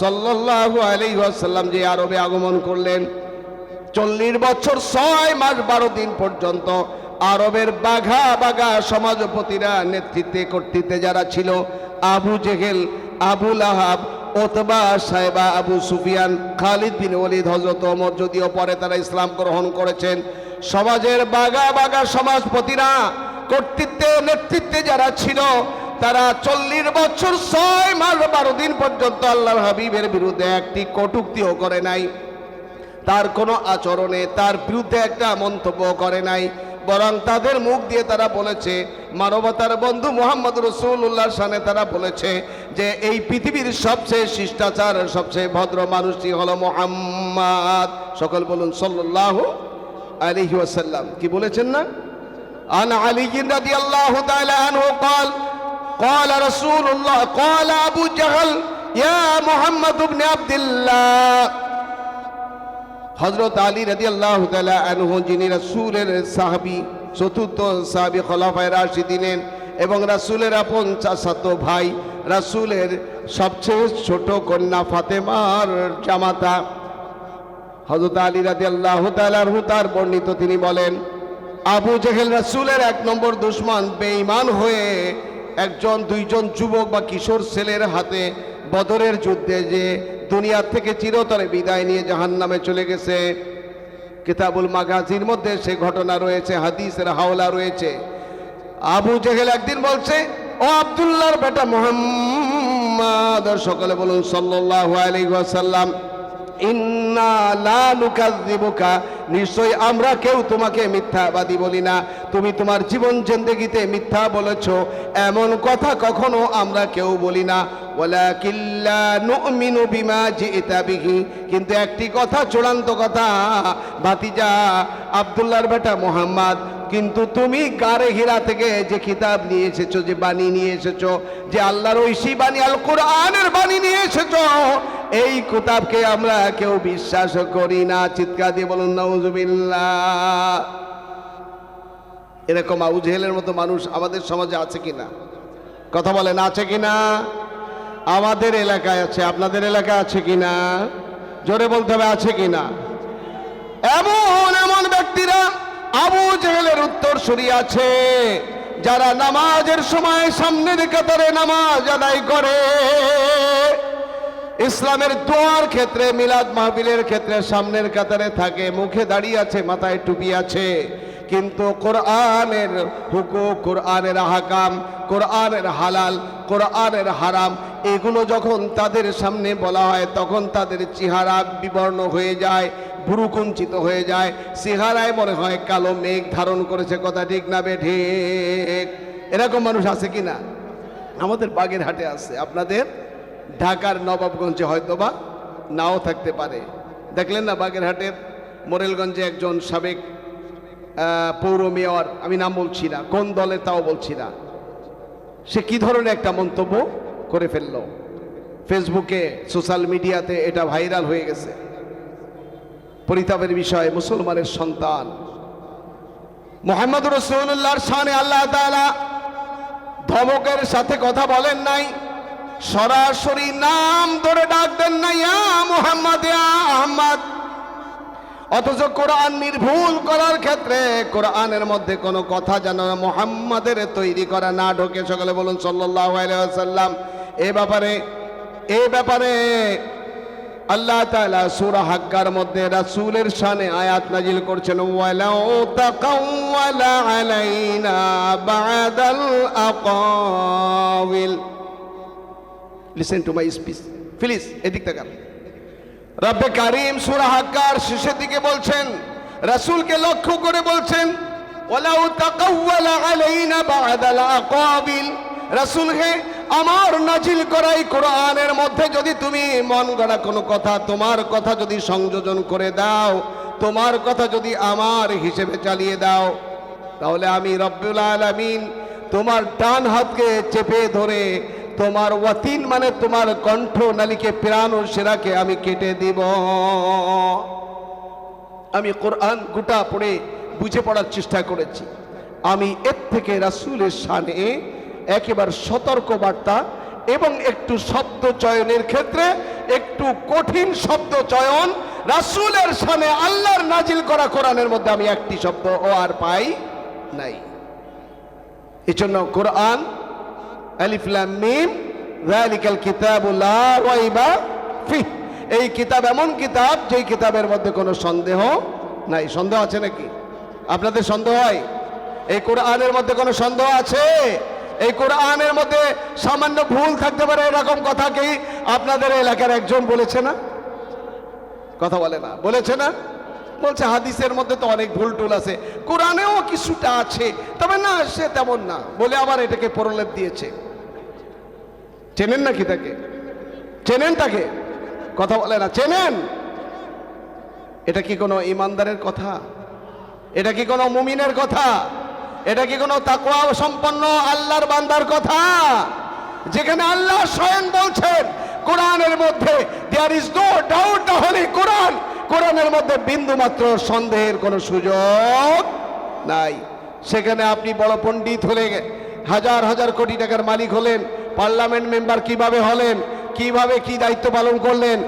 সাল্লাল্লাহু আলাইহি ওয়াসাল্লাম যে আরবে আগমন করলেন, চল্লিশ বছর ছয় মাস বারো দিন পর্যন্ত আরবের বাঘা বাঘা সমাজপতিরা নেতৃত্বে কর্তৃত্বে যারা ছিল, আবু জেহেল আবুল আহাব ওতবা সাহেবা আবু সুফিয়ান, খালিদ বিন ওলিদ হজরত ওমর যদিও পরে তারা ইসলাম গ্রহণ করেছেন, সমাজের বাঘা বাঘা সমাজপতিরা কর্তৃত্বে নেতৃত্বে যারা ছিল তারা চল্লিশ বছর ছয় মাস বারো দিন পর্যন্ত আল্লাহর হাবিবের বিরুদ্ধে একটি কটুক্তিও করে নাই তার কোনো আচরণে তার বিরুদ্ধে একটা মন্তব্য করে নাই বরং তাদের মুখ দিয়ে তারা বলেছে মানবতার বন্ধু মোহাম্মদ রসুল্লাহর সামনে তারা বলেছে যে এই পৃথিবীর সবচেয়ে শিষ্টাচার সবচেয়ে ভদ্র মানুষটি হলো মোহাম্মদ সকল বলুন সাল্লাহ আলহি ওয়াসাল্লাম কি বলেছেন না আন আলী রাদি আল্লাহ عنه قال قال رسول الله قال أبو جهل يا محمد بن عبد الله হজরত আলী রাজি আল্লাহ আনহু যিনি রাসূলের সাহাবি চতুর্থ সাহাবি খলাফায় রাশিদিনের এবং রাসূলের আপন চাচাতো ভাই রাসূলের সবচেয়ে ছোট কন্যা ফাতেমার জামাতা হজরত আলী রাজি আল্লাহ তালু তার বর্ণিত তিনি বলেন আবু জেহেল রাসূলের এক নম্বর দুশ্মন বেঈমান হয়ে একজন, দুইজন যুবক বা কিশোর ছেলের হাতে বদরের যুদ্ধে যে দুনিয়ার থেকে চিরতরে বিদায় নিয়ে জাহান নামে চলে গেছে। কিতাবুল মাগাজির মধ্যে সে ঘটনা রয়েছে, হাদিসের হাওলা রয়েছে। আবু জেহেল একদিন বলছে, ও আব্দুল্লাহর বেটা মোহাম্মদ সকলে বলুন, সাল্লাল্লাহু আলাইহি ওয়াসাল্লাম নিশ্চয় আমরা কেউ তোমাকে মিথ্যাবাদী বলি না। তুমি তোমার জীবন জিন্দেগিতে মিথ্যা বলেছ। এমন কথা কখনো আমরা কেউ বলি না। কিন্তু একটি কথা চূড়ান্ত কথা, ভাতিজা আব্দুল্লাহর বেটা মোহাম্মদ কিন্তু তুমি গারে হীরা থেকে যে কিতাব নিয়ে এসেছ, যে বাণী নিয়ে এসেছ, যে আল্লাহর ঐশী বাণী আল কোরআনের বাণী নিয়ে এসেছ, এই কিতাবকে আমরা কেউ বিশ্বাস করি না। চিৎকার দিয়ে বলুন, নাউজুবিল্লাহ। এরকম আবু জেহেলের মতো মানুষ আমাদের সমাজে আছে কিনা? কথা বলেন, আছে কিনা? আমাদের এলাকায় আছে, আপনাদের এলাকায় আছে কিনা? জোরে বলতে হবে, আছে কিনা? এমন এমন ব্যক্তিরা আবু জেহেলের উত্তর আছে যারা নামাজের সময় সামনের কাতারে নামাজ আদায় করে, ইসলামের দোয়ার ক্ষেত্রে, মিলাদ মাহবিলের ক্ষেত্রে সামনের কাতারে থাকে, মুখে দাঁড়িয়ে আছে, মাথায় টুপি আছে। কিন্তু কোরআনের হুকুক কোরআনের হাকাম কোরআনের হালাল, কোরআনের হারাম, এগুলো যখন তাদের সামনে বলা হয়, তখন তাদের চেহারা বিবর্ণ হয়ে যায় ভুরুকুঞ্চিত হয়ে যায়। চেহারায় মনে হয় কালো মেঘ ধারণ করেছে, কথা ঠিক না বে ঠিক। এরকম মানুষ আছে কি না? আমাদের বাগের হাটে আছে। আপনাদের? ঢাকার নবাবগঞ্জে হয়তোবা নাও থাকতে পারে। দেখলেন না বাগেরহাটের? মোরেলগঞ্জে একজন সাবেক পৌর মেয়র, আমি নাম বলছি না, কোন দলের তাও বলছি না। সে কি ধরনের একটা মন্তব্য করে ফেলল? ফেসবুকে, সোশ্যাল মিডিয়াতে এটা ভাইরাল হয়ে গেছে। পরিতাপের বিষয়, মুসলমানের সন্তান। মোহাম্মদ রসুল্লাহর সামনে আল্লাহ তাআলা ধমকের সাথে কথা বলেন নাই, সরাসরি নাম ধরে ডাক দেন নাই মোহাম্মদ আহমদ। অথচ কোরআন নির্ভুল করার ক্ষেত্রে কোরআনের মধ্যে কোনো কথা যেন মোহাম্মদের তৈরি করা না ঢোকে, সকলে বলুন সাল্লাল্লাহু আলাইহি ওয়াসাল্লাম। এ ব্যাপারে এ ব্যাপারে আল্লাহ তাআলা সূরা হাক্কার মধ্যে রাসূলের শানে আয়াত নাজিল করছেন listen to my speech please এদিক তাকান। রব্বে কারিম সূরা হাক্কার শেষের দিকে বলছেন, রাসূলকে লক্ষ্য করে বলছেন, ওয়ালাউ তাকাওয়ালা আলাইনা বাদাল আকাবিল রাসূল হে আমার নাজিল করাই কোরআনের মধ্যে যদি তুমি মন গড়া কোনো কথা, তোমার কথা যদি সংযোজন করে দাও, তোমার কথা যদি আমার হিসেবে চালিয়ে দাও, তাহলে আমি রব্বুল আলামিন তোমার ডান হাতকে চেপে ধরে তোমার ওয়াতিন মানে তোমার কণ্ঠ নালিকে প্রাণ সেরাকে আমি কেটে দিব। আমি কোরআন গোটা পড়ে বুঝে পড়ার চেষ্টা করেছি। আমি এর থেকে রাসুলের শানে একেবারে সতর্ক বার্তা এবং একটু শব্দ চয়নের ক্ষেত্রে একটু কঠিন শব্দ চয়ন। রাসূলের সামনে আল্লাহর নাজিল করা কোরআনের মধ্যে আমি একটি শব্দ ও আর পাই নাই। এই জন্য কোরআন মিম ফিহ। এই কিতাব এমন কিতাব যেই কিতাবের মধ্যে কোনো সন্দেহ নাই। সন্দেহ আছে নাকি? আপনাদের সন্দেহ হয়? এই কোরআনের মধ্যে কোনো সন্দেহ আছে? এই কোরআনের মধ্যে সামান্য ভুল থাকতে পারে, এরকম কথা কি আপনাদের এলাকার একজন বলেছে না? কথা বলে না। বলেছে না? বলছে, হাদিসের মধ্যে তো অনেক ভুল টুল আছে। কোরআনেও কিছুটা আছে, তবে না, সে তেমন না। বলে আবার এটাকে প্রলেপ দিয়েছে। চেনেন নাকি তাকে? চেনেন তাকে? কথা বলে না, চেনেন? এটা কি কোনো ইমানদারের কথা? এটা কি কোনো মুমিনের কথা? এটা কি কোনো তাকওয়া সম্পন্ন আল্লাহর বান্দার কথা? যেখানে আল্লাহ স্বয়ং বলছেন, কোরআনের মধ্যে দেয়ার ইজ নো ডাউট তাহলে কোরআন। কোরআনের মধ্যে বিন্দু মাত্র সন্দেহের কোনো সুযোগ নাই। সেখানে আপনি বড় পণ্ডিত হলে হাজার হাজার কোটি টাকার মালিক হলেন, পার্লামেন্ট মেম্বার কীভাবে হলেন, কীভাবে কি দায়িত্ব পালন করলেন,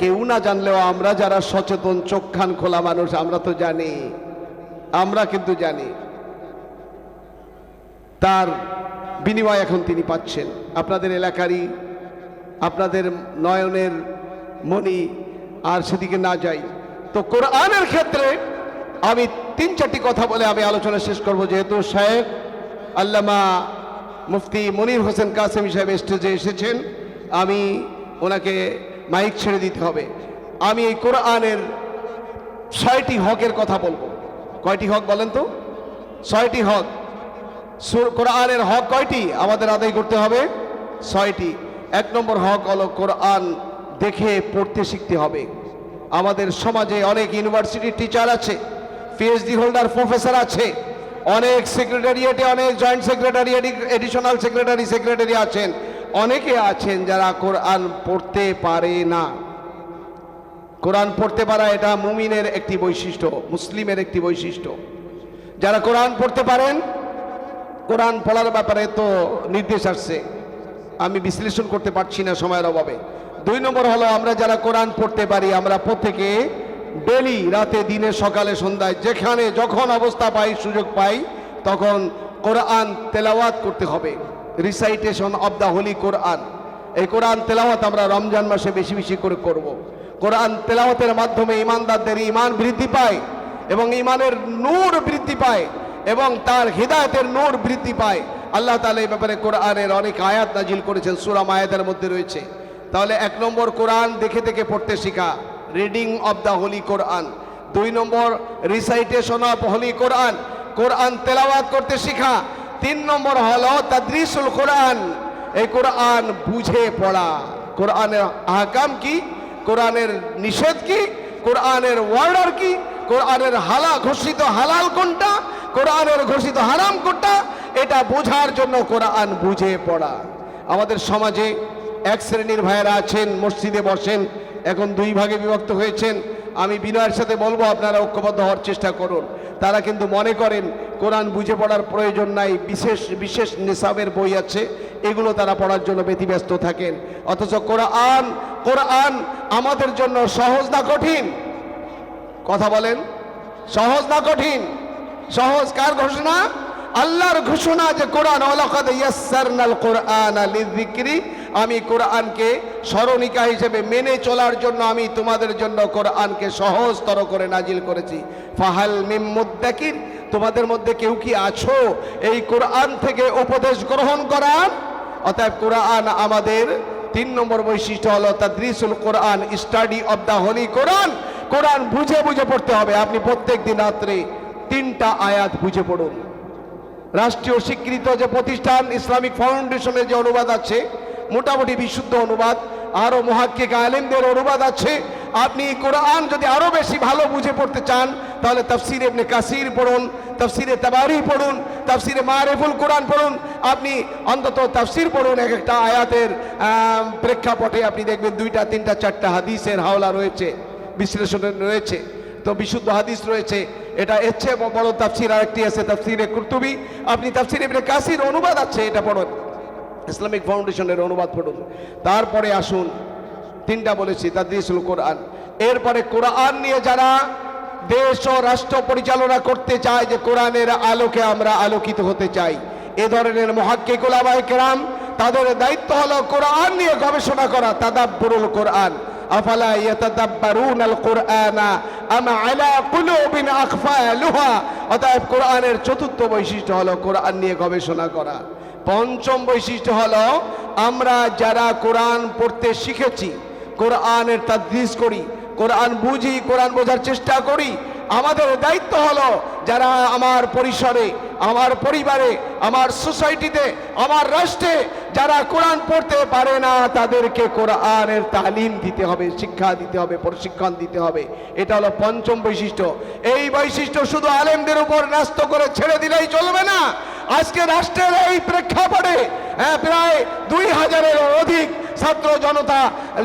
কেউ না জানলেও আমরা যারা সচেতন চোখখান খোলা মানুষ, আমরা তো জানি। আমরা কিন্তু জানি। তার বিনিময় এখন তিনি পাচ্ছেন। আপনাদের এলাকারই, আপনাদের নয়নের মণি আর সেদিকে না যাই। তো কোরআনের ক্ষেত্রে আমি তিন চারটি কথা বলে আমি আলোচনা শেষ করব। যেহেতু সাহেব, আল্লামা মুফতি মনির হোসেন কাসেম সাহেব স্টেজে এসেছেন, আমি ওনাকে মাইক ছেড়ে দিতে হবে। আমি এই কোরআনের ছয়টি হকের কথা বলব। কয়টি হক বলেন তো? ছয়টি হক। কোরআনের হক কয়টি? আমাদের আদায় করতে হবে ছয়টি। এক নম্বর হক হলো কোরআন দেখে পড়তে শিখতে হবে। আমাদের সমাজে অনেক ইউনিভার্সিটির টিচার আছে পিএইচডি হোল্ডার প্রফেসর আছে, অনেক সেক্রেটারিয়েটে অনেক joint secretariat additional secretary secretary আছেন। অনেকে আছেন যারা কোরআন পড়তে পারে না। কোরআন পড়তে পারা এটা মুমিনের একটি বৈশিষ্ট্য, মুসলিমের একটি বৈশিষ্ট্য। যারা কোরআন পড়তে পারেন কোরআন পড়ার ব্যাপারে তো নির্দেশ আসছে। আমি বিশ্লেষণ করতে পারছি না সময়ের অভাবে। দুই নম্বর হলো, আমরা যারা কোরআন পড়তে পারি, আমরা প্রত্যেকে ডেলি, রাতে, দিনে, সকালে, সন্ধ্যায়, যেখানে যখন অবস্থা পাই, সুযোগ পাই, তখন কোরআন তেলাওয়াত করতে হবে। Recitation of the Holy Quran এই কোরআন তেলাওয়াত আমরা রমজান মাসে বেশি বেশি করে করব। কোরআন তেলাওয়াতের মাধ্যমে ইমানদারদের ইমান বৃদ্ধি পায় এবং ইমানের নূর বৃদ্ধি পায়। এবং তার হৃদায়তের নূর বৃদ্ধি পায়। আল্লাহ তালা এই ব্যাপারে কোরআনের অনেক আয়াত নাজিল করেছেন সুরাম আয়াতের মধ্যে রয়েছে। তাহলে এক নম্বর কোরআন দেখে দেখে পড়তে শেখা, reading of the holy Quran. দুই নম্বর recitation of holy Quran Quran তেলাওয়াত করতে শেখা। তিন নম্বর হলো তাদরিসুল কোরআন, এই কোরআন বুঝে পড়া। কোরআনের আহকাম কি? কোরআনের নিষেধ কি? কোরআনের ওয়ার্ডার কি? কোরআনের হালা ঘোষিত হালাল কোনটা? কোরআনের ঘোষিত হারাম কোনটা এটা বোঝার জন্য কোরআন বুঝে পড়া। আমাদের সমাজে এক শ্রেণির ভাইয়েরা আছেন, মসজিদে বসেন, এখন দুই ভাগে বিভক্ত হয়েছেন। আমি বিনয়ের সাথে বলব, আপনারা ঐক্যবদ্ধ হওয়ার চেষ্টা করুন। তারা কিন্তু মনে করেন, কোরআন বুঝে পড়ার প্রয়োজন নাই, বিশেষ বিশেষ নিসাবের বই আছে, এগুলো তারা পড়ার জন্য ব্যতিব্যস্ত থাকেন। অথচ কোরআন কোরআন আমাদের জন্য সহজ না কঠিন? কথা বলেন, সহজ না কঠিন? সহজ কার ঘোষণা? আল্লাহর ঘোষণা যে কোরআন কোরআন আমি কোরআনকে স্মরণিকা হিসেবে মেনে চলার জন্য আমি তোমাদের জন্য কোরআনকে সহজতর করে নাজিল করেছি। ফাহাল মিম তোমাদের মধ্যে কেউ কি আছো? এই কোরআন থেকে উপদেশ গ্রহণ করার অতএব কোরআন আমাদের তিন নম্বর বৈশিষ্ট্য হলো তাদরিসুল Quran, study of the Holy Quran. Quran বুঝে বুঝে পড়তে হবে। আপনি প্রত্যেক দিন রাত্রে তিনটা আয়াত বুঝে পড়ুন। রাষ্ট্রীয় স্বীকৃত যে প্রতিষ্ঠান, ইসলামিক ফাউন্ডেশনের যে অনুবাদ আছে, মোটামুটি বিশুদ্ধ অনুবাদ, আরও মহাক্কিক আলেমদের অনুবাদ আছে। আপনি কোরআন যদি আরও বেশি ভালো বুঝে পড়তে চান, তাহলে তফসির এমনি কাসির পড়ুন, তফসিরে তাবারি পড়ুন, তফসিরে মারেফুল কোরআন পড়ুন। আপনি অন্তত তফসির পড়ুন এক একটা আয়াতের প্রেক্ষাপটে আপনি দেখবেন দুইটা, তিনটা, চারটা হাদিসের হাওলা রয়েছে, বিশ্লেষণের রয়েছে। তো বিশুদ্ধ হাদিস রয়েছে। এটা চেয়ে বড় তাফসির আরেকটি আছে, তাফসিরে কুর্তুবি। আপনি তাফসির এমনি কাসির অনুবাদ আছে, এটা পড়ুন। ইসলামিক ফাউন্ডেশনের অনুবাদ পড়ুন। তারপরে আসুন, তিনটা বলেছি, তাদরিসুল কোরআন। এরপরে কোরআন নিয়ে যারা দেশ ও রাষ্ট্র পরিচালনা করতে চায় যে কোরআনের আলোকে আমরা আলোকিত হতে চাই, এ ধরনের মহাক্কিক ওলামায়ে কেরাম, তাদের দায়িত্ব হলো কোরআন নিয়ে গবেষণা করা, তাদাব্বুরুল কোরআন। আফালা ইয়াতাদাব্বারুন আল কোরআনা আম আলা কুলুবিন আকফালুহা অতএব কোরআনের চতুর্থ বৈশিষ্ট্য হলো কোরআন নিয়ে গবেষণা করা। পঞ্চম বৈশিষ্ট্য হলো আমরা যারা কোরআন পড়তে শিখেছি, কোরআনের তাদরিস করি, কোরআন বুঝি, কোরআন বোঝার চেষ্টা করি, আমাদের দায়িত্ব হলো যারা আমার পরিসরে আমার পরিবারে, আমার সোসাইটিতে, আমার রাষ্ট্রে যারা কোরআন পড়তে পারে না, তাদেরকে কোরআনের তালিম দিতে হবে, শিক্ষা দিতে হবে, প্রশিক্ষণ দিতে হবে। এটা হলো পঞ্চম বৈশিষ্ট্য। এই বৈশিষ্ট্য শুধু আলেমদের উপর ন্যস্ত করে ছেড়ে দিলেই চলবে না। আজকে রাষ্ট্রের এই প্রেক্ষাপটে হ্যাঁ, প্রায় দুই হাজারের অধিক ছাত্র জনতা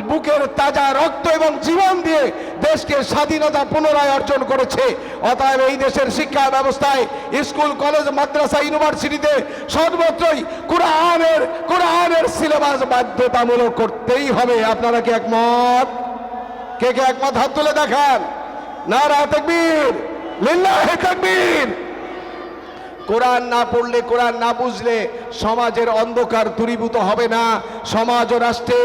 বুকের তাজা রক্ত এবং জীবন দিয়ে দেশকে স্বাধীনতা পুনরায় অর্জন করেছে। অতএব এই দেশের শিক্ষা ব্যবস্থায় স্কুল কলেজ মাদ্রাসা ইউনিভার্সিটিতে সর্বত্রই কোরআনের কোরআনের সিলেবাস বাধ্যতামূলক করতেই হবে। আপনারা কি একমত? কে কে একমত? হাত তুলে দেখান। নারা তাকবীর লিল্লাহি তাকবীর। কোরআন না পড়লে, কোরআন না বুঝলে সমাজের অন্ধকার দূরীভূত হবে না। সমাজ ও রাষ্ট্রে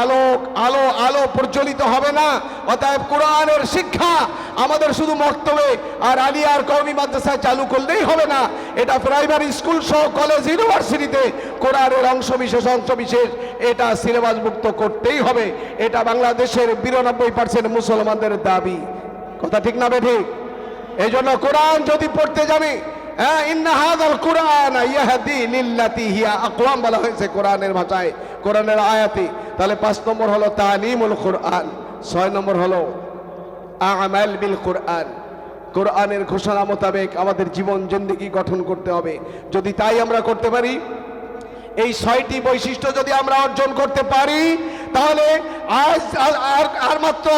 আলোক আলো আলো প্রজ্বলিত হবে না। অতএব কোরআনের শিক্ষা আমাদের শুধু মক্তবে আর আলিয়ার কওমি মাদ্রাসায় চালু করলেই হবে না। এটা প্রাইমারি স্কুল সহ কলেজ, ইউনিভার্সিটিতে কোরআনের অংশ বিশেষ অংশ বিশেষ, এটা সিলেবাস মুক্ত করতেই হবে। এটা বাংলাদেশের বিরানব্বই পার্সেন্ট মুসলমানদের দাবি। কথা ঠিক না বে ঠিক? এই জন্য কোরআন যদি পড়তে যাবে হ্যাঁ বলা হয়েছে কোরআনের ভাষায় আয়াতে। তাহলে পাঁচ নম্বর কোরআন, ছয় নম্বর বিল কোরআন। কোরআনের ঘোষণা মোতাবেক আমাদের জীবন জিন্দগি গঠন করতে হবে। যদি তাই আমরা করতে পারি, এই ছয়টি বৈশিষ্ট্য যদি আমরা অর্জন করতে পারি, তাহলে আজ আর মাত্র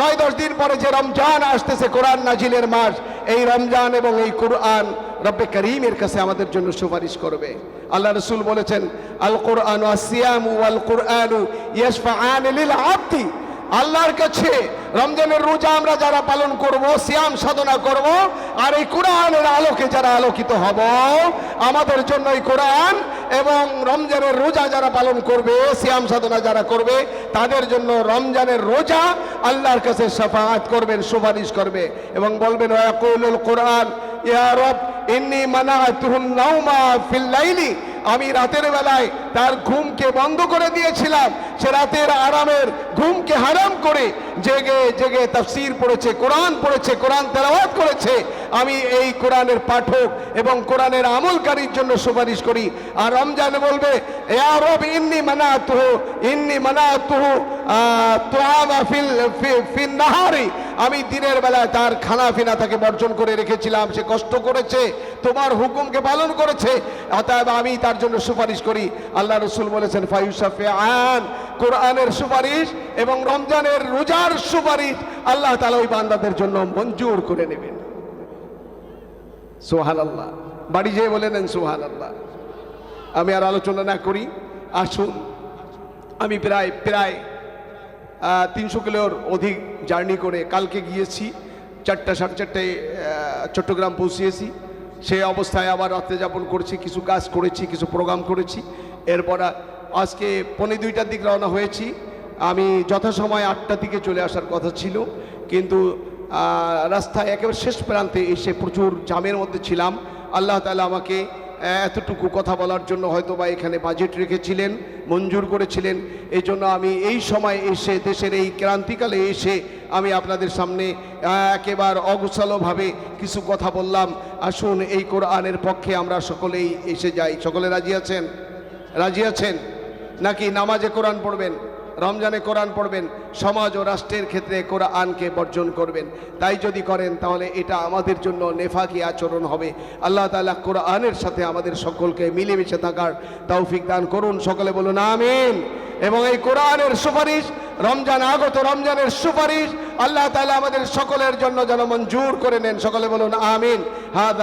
নয় দশ দিন পরে যে রমজান আসতেছে, কোরআন নাজিলের মাস, এই রমজান এবং এই কোরআন রব্বে করিমের কাছে আমাদের জন্য সুপারিশ করবে। আল্লাহ রসুল বলেছেন আল কোরআন আল কোরআনু আবদি আল্লাহর কাছে রমজানের রোজা আমরা যারা পালন করব, সিয়াম সাধনা করব, আর এই কোরআনের আলোকে যারা আলোকিত হব, আমাদের জন্য এই কোরআন এবং রমজানের রোজা যারা পালন করবে, সিয়াম সাধনা যারা করবে, তাদের জন্য রমজানের রোজা আল্লাহর কাছে সাফাত করবেন, সুপারিশ করবে। এবং বলবেন কোরআন ফিল আমি রাতের বেলায় তার ঘুমকে বন্ধ করে দিয়েছিলাম। সে রাতের আরামের ঘুমকে হারাম করে জেগে জেগে তাফসীর পড়েছে, কোরআন পড়েছে, কোরআন তেলাওয়াত করেছে। আমি এই কোরআনের পাঠক এবং কোরআনের আমলকারীর জন্য সুপারিশ করি। আর রমজান বলবে রব, ইন্নি মানাতুহু ইন্নি মানাতুহু তুআমা ফিল, ফি- ফিন নাহারি। আমি দিনের বেলায় তার খানা ফিনা তাকে বর্জন করে রেখেছিলাম, সে কষ্ট করেছে, তোমার হুকুমকে পালন করেছে, অতএব আমি তার জন্য সুপারিশ করি। আল্লাহ রসুল বলেছেন ফায়ুসাফে আন কোরআনের সুপারিশ এবং রমজানের রোজার সুপারিশ আল্লাহ তালা ওই বান্দাদের জন্য মঞ্জুর করে নেবেন। সোহান আল্লাহ বাড়ি যেয়ে বলে নেন সোহান আল্লাহ আমি আর আলোচনা না করি। আসুন। আমি প্রায় প্রায় তিনশো কিলোর অধিক জার্নি করে কালকে গিয়েছি, চারটা সাড়ে চারটায় চট্টগ্রাম পৌঁছিয়েছি। সেই অবস্থায় আবার রাত্রে যাপন করেছি, কিছু কাজ করেছি, কিছু প্রোগ্রাম করেছি। এরপর আজকে পনেরো দুইটার দিক রওনা হয়েছি। আমি যথাসময় আটটার দিকে চলে আসার কথা ছিল, কিন্তু রাস্তায় একেবারে শেষ প্রান্তে এসে প্রচুর জামের মধ্যে ছিলাম। আল্লাহ তালা আমাকে এতটুকু কথা বলার জন্য হয়তো বা এখানে বাজেট রেখেছিলেন, মঞ্জুর করেছিলেন। এই আমি এই সময় এসে দেশের এই ক্রান্তিকালে এসে আমি আপনাদের সামনে একেবারে অগুছালোভাবে কিছু কথা বললাম। আসুন, এই কোরআনের পক্ষে আমরা সকলেই এসে যাই। সকলে রাজি আছেন? রাজি আছেন? নাকি নামাজে কোরআন পড়বেন, রমজানে কোরআন পড়বেন, সমাজ ও রাষ্ট্রের ক্ষেত্রে কোরআনকে বর্জন করবেন? তাই যদি করেন, তাহলে এটা আমাদের জন্য নেফাকি আচরণ হবে। আল্লাহ তালা কোরআনের সাথে আমাদের সকলকে মিলেমিশে থাকার তৌফিক দান করুন। সকলে বলুন, আমিন। এবং এই কোরআনের সুপারিশ রমজান আগত রমজানের সুপারিশ, আল্লাহ তালা আমাদের সকলের জন্য যেন মঞ্জুর করে নেন। সকলে বলুন, আমিন। হাদা